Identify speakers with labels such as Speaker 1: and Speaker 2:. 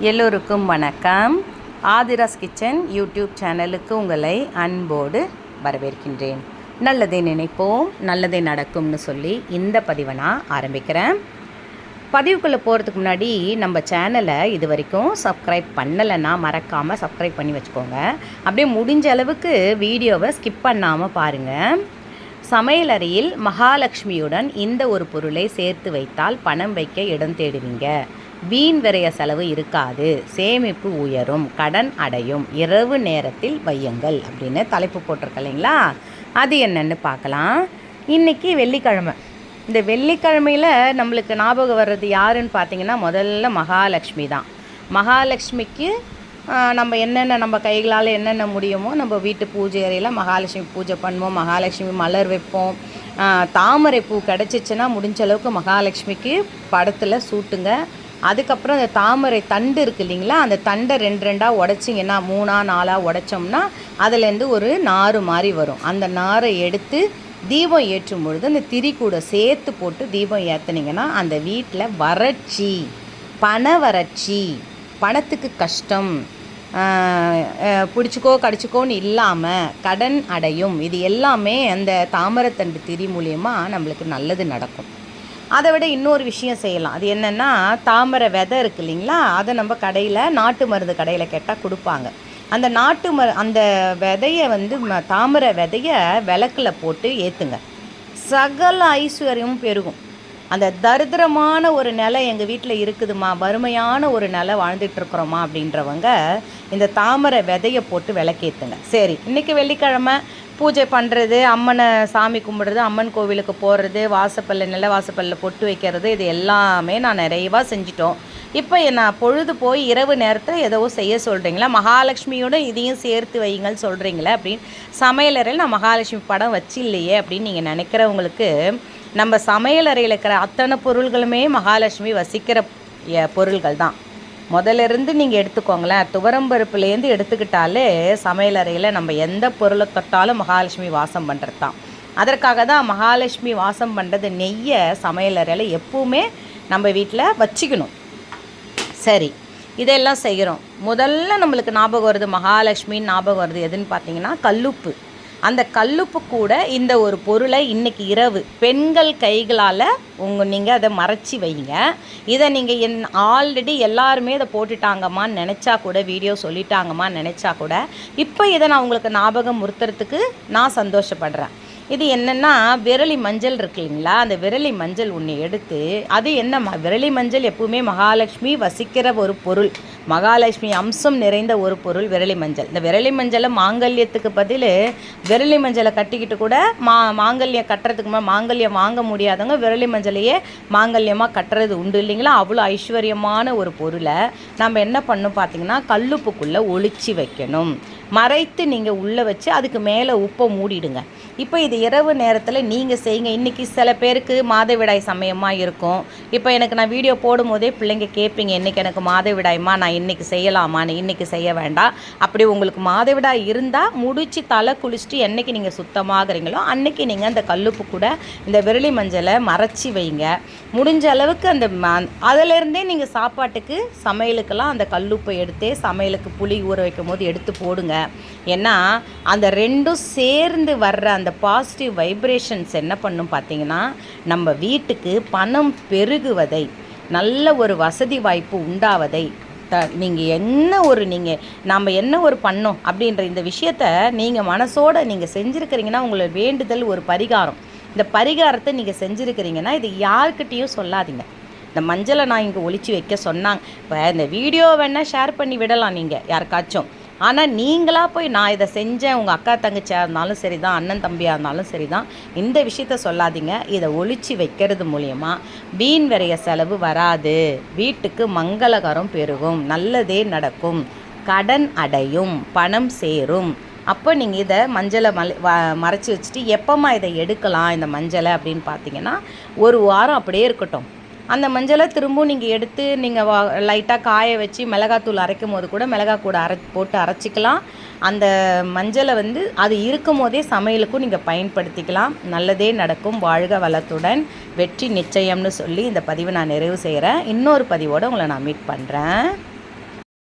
Speaker 1: எல்லோருக்கும் வணக்கம். Aadhira's kitchen YouTube சேனலுக்கு உங்களை அன்போடு வரவேற்கின்றேன். நல்லதை நினைப்போம் நல்லதே நடக்கும்னு சொல்லி இந்த பதிவை நான் ஆரம்பிக்கிறேன். பதிவுக்குள்ளே போகிறதுக்கு முன்னாடி நம்ம சேனலை இது வரைக்கும் சப்ஸ்கிரைப் பண்ணலைன்னா மறக்காமல் சப்ஸ்கிரைப் பண்ணி வச்சுக்கோங்க. அப்படியே முடிஞ்ச அளவுக்கு வீடியோவை ஸ்கிப் பண்ணாமல் பாருங்கள் சமையலறையில் மகாலட்சுமியுடன் இந்த ஒரு பொருளை சேர்த்து வைத்தால் பணம் வைக்க இடம் தேடுவீங்க. வீண் விரைய செலவு இருக்காது. சேமிப்பு உயரும் கடன் அடையும். இரவு நேரத்தில் வையுங்கள் அப்படின்னு தலைப்பு போட்டிருக்க இல்லைங்களா? அது என்னன்னு பார்க்கலாம். இன்றைக்கி வெள்ளிக்கிழமை. இந்த வெள்ளிக்கிழமையில் நம்மளுக்கு ஞாபகம் வர்றது யாருன்னு பார்த்தீங்கன்னா முதல்ல மகாலட்சுமி தான். மகாலட்சுமிக்கு நம்ம என்னென்ன நம்ம கைகளால் என்னென்ன முடியுமோ நம்ம வீட்டு பூஜை அறையில் மகாலட்சுமி பூஜை பண்ணுவோம் மகாலட்சுமி மலர் வைப்போம். தாமரை பூ கிடச்சிச்சின்னா முடிஞ்ச அளவுக்கு மகாலட்சுமிக்கு படத்தில் சூட்டுங்க. அதுக்கப்புறம் அந்த தாமரை தண்டு இருக்கு இல்லைங்களா அந்த தண்டை ரெண்டு ரெண்டாக உடச்சிங்கன்னா மூணா நாலாக உடைச்சோம்னா அதுலேருந்து ஒரு நாறு மாதிரி வரும். அந்த நாரை எடுத்து தீபம் ஏற்றும் பொழுது அந்த திரி கூட சேர்த்து போட்டு தீபம் ஏற்றுனீங்கன்னா அந்த வீட்டில் வறட்சி பண வறட்சி பணத்துக்கு கஷ்டம் பிடிச்சிக்கோ கடிச்சிக்கோன்னு இல்லாமல் கடன் அடையும். இது எல்லாமே அந்த தாமரத்தண்டு திரி மூலியமாக நம்மளுக்கு நல்லது நடக்கும். அதை விட இன்னொரு விஷயம் செய்யலாம். அது என்னென்னா தாமரை விதை இருக்கு இல்லைங்களா? அதை நம்ம கடையில் நாட்டு மருந்து கடையில் கேட்டால் கொடுப்பாங்க. அந்த நாட்டு மரு அந்த விதையை வந்து தாமரை விதையை விளக்கில் போட்டு ஏற்றுங்க சகல ஐஸ்வர்யமும் பெருகும். அந்த தரித்திரமான ஒரு நிலை எங்கள் வீட்டில் இருக்குதுமா வறுமையான ஒரு நிலை வாழ்ந்துட்டுருக்குறோமா அப்படின்றவங்க இந்த தாமரை விதையை போட்டு விளக்கேற்றுங்க சரி இன்றைக்கி வெள்ளிக்கிழமை பூஜை பண்ணுறது அம்மனை சாமி கும்பிடுறது அம்மன் கோவிலுக்கு போகிறது வாசப்பல்ல நில வாசப்பல்ல பொட்டு வைக்கிறது இது எல்லாமே நான் நிறைவாக செஞ்சிட்டோம். இப்போ நான் பொழுது போய் இரவு நேரத்தில் ஏதோ செய்ய சொல்கிறீங்களா மகாலட்சுமியோட இதையும் சேர்த்து வையுங்கள் சொல்கிறீங்களே அப்படின்னு சமையலறையில் நான் மகாலட்சுமி படம் வச்சு இல்லையே அப்படின்னு நீங்கள் நினைக்கிறவங்களுக்கு நம்ம சமையலறையில் இருக்கிற அத்தனை பொருள்களுமே மகாலட்சுமி வசிக்கிற பொருள்கள் தான். முதல்ல இருந்து நீங்கள் எடுத்துக்கோங்களேன். துவரம்பருப்புலேருந்து எடுத்துக்கிட்டாலே சமையலறையில் நம்ம எந்த பொருளை தொட்டாலும் மகாலட்சுமி வாசம் பண்ணுறது தான் அதற்காக தான் மகாலட்சுமி வாசம் பண்ணுறது நெய்யை சமையலறையில் எப்பவுமே நம்ம வீட்டில் வச்சுக்கணும். சரி இதெல்லாம் செய்கிறோம். முதல்ல நம்மளுக்கு ஞாபகம் வருது மகாலட்சுமின்னு ஞாபகம் வருது எதுன்னு பார்த்தீங்கன்னா கல்லுப்பு. அந்த கல்லுப்பு கூட இந்த ஒரு பொருளை இன்னைக்கு இரவு பெண்கள் கைகளால் உங்கள் நீங்கள் அதை மறைச்சி வைங்க. இதை நீங்கள் என் ஆல்ரெடி எல்லாருமே இதை போட்டுட்டாங்கம்மான்னு நினச்சா கூட வீடியோ சொல்லிட்டாங்கம்மான்னு நினச்சா கூட இப்போ இதை நான் உங்களுக்கு ஞாபகம் முறுத்துறதுக்கு நான் சந்தோஷப்படுறேன். இது என்னென்னா விரலி மஞ்சள் இருக்கு இல்லைங்களா? அந்த விரலி மஞ்சள் ஒன்று எடுத்து அது என்ன விரலி மஞ்சள் எப்பவுமே மகாலட்சுமி வசிக்கிற ஒரு பொருள். மகாலட்சுமி அம்சம் நிறைந்த ஒரு பொருள் விரலி மஞ்சள். இந்த விரலி மஞ்சளை மாங்கல்யத்துக்கு பதில் விரலி மஞ்சளை கட்டிக்கிட்டு கூட மா மாங்கல்யம் கட்டுறதுக்கு மாங்கல்யம் வாங்க முடியாதவங்க விரலி மஞ்சளையே மாங்கல்யமாக கட்டுறது உண்டு இல்லைங்களா? அவ்வளோ ஐஸ்வர்யமான ஒரு பொருளை நம்ம என்ன பண்ணணும் பார்த்தீங்கன்னா கல்லுப்புக்குள்ளே ஒழிச்சு வைக்கணும். மறைத்து நீங்கள் உள்ளே வச்சு அதுக்கு மேலே உப்பை மூடிடுங்க. இப்போ இது இரவு நேரத்தில் நீங்கள் செய்யுங்க. இன்றைக்கி சில பேருக்கு மாதவிடாய் சமயமாக இருக்கும். இப்போ எனக்கு நான் வீடியோ போடும்போதே பிள்ளைங்க கேட்பீங்க இன்றைக்கி எனக்கு மாதவிடாய்மா? நான் இன்றைக்கி செய்யலாமான்னு இன்றைக்கி செய்ய வேண்டாம். அப்படி உங்களுக்கு மாதவிடாய் இருந்தால் முடித்து தலை குளிச்சுட்டு என்றைக்கு நீங்கள் சுத்தமாகறீங்களோ அன்னைக்கு நீங்கள் அந்த கல்லுப்பு கூட இந்த விரலி மஞ்சளை மறைச்சி வைங்க. முடிஞ்ச அளவுக்கு அந்த ம- அதிலிருந்தே நீங்கள் சாப்பாட்டுக்கு சமையலுக்கெல்லாம் அந்த கல்லுப்பை எடுத்தே சமையலுக்கு புளி ஊற வைக்கும் போது எடுத்து போடுங்க. ஏன்னா அந்த ரெண்டும் சேர்ந்து வர்ற அந்த பாசிட்டிவ் வைப்ரேஷன்ஸ் என்ன பண்ணும் பார்த்தீங்கன்னா நம்ம வீட்டுக்கு பணம் பெருகுவதை நல்ல ஒரு வசதி வாய்ப்பு உண்டாவதை த நீங்கள் என்ன ஒரு நீங்கள் நாம் என்ன ஒரு பண்ணோம் அப்படின்ற இந்த விஷயத்த நீங்கள் மனசோட நீங்கள் செஞ்சுருக்கிறீங்கன்னா உங்களை வேண்டுதல் ஒரு பரிகாரம். இந்த பரிகாரத்தை நீங்கள் செஞ்சுருக்கிறீங்கன்னா இது யாருக்கிட்டேயும் சொல்லாதீங்க. இந்த மஞ்சளை நான் இங்கே ஒழிச்சு வைக்க சொன்னாங்க. இப்போ இந்த வீடியோ வேணால் ஷேர் பண்ணி விடலாம் நீங்கள் யாருக்காச்சும். ஆனால் நீங்களாக போய் நான் இதை செஞ்சேன் உங்கள் அக்கா தங்கச்சியாக இருந்தாலும் சரி தான் அண்ணன் தம்பியாக இருந்தாலும் சரி தான் இந்த விஷயத்த சொல்லாதீங்க. இதை ஒழிச்சு வைக்கிறது மூலயமா வீண் விரைய செலவு வராது. வீட்டுக்கு மங்களகரம் பெருகும் நல்லதே நடக்கும். கடன் அடையும் பணம் சேரும். அப்போ நீங்கள் இதை மஞ்சளை மலை வ மறைச்சி வச்சுட்டு எப்போம்மா இதை எடுக்கலாம் இந்த மஞ்சளை அப்படின்னு பார்த்தீங்கன்னா ஒரு வாரம் அப்படியே இருக்கட்டும். அந்த மஞ்சளை திரும்பவும் நீங்கள் எடுத்து நீங்கள் வா லைட்டாக காய வச்சு மிளகாத்தூள் அரைக்கும் போது கூட மிளகாய் கூட அரை போட்டு அரைச்சிக்கலாம். அந்த மஞ்சளை வந்து அது இருக்கும் போதே சமையலுக்கும் நீங்கள் பயன்படுத்திக்கலாம். நல்லதே நடக்கும். வாழ்க வளத்துடன். வெற்றி நிச்சயம்னு சொல்லி இந்த பதிவை நான் நிறைவு செய்கிறேன் இன்னொரு பதிவோடு உங்களை நான் மீட் பண்ணுறேன்